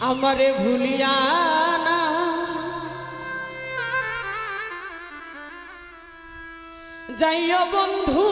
আমারে ভুলিয়া না। যাইও বন্ধু।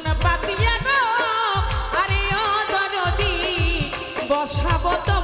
জীবন পাতিয়া গো। আরে অদরদি বসাবো তো